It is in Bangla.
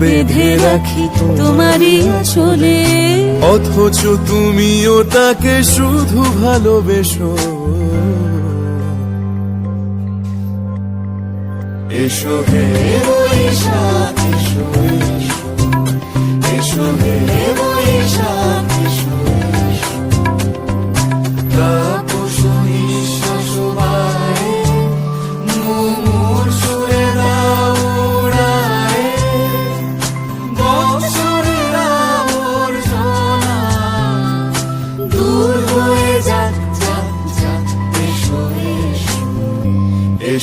বেঁধে রাখি তোমারই অথচ তুমিও তাকে শুধু ভালোবেসো। এসো হে বৈশাখ এসো। এসো হে বৈশাখ।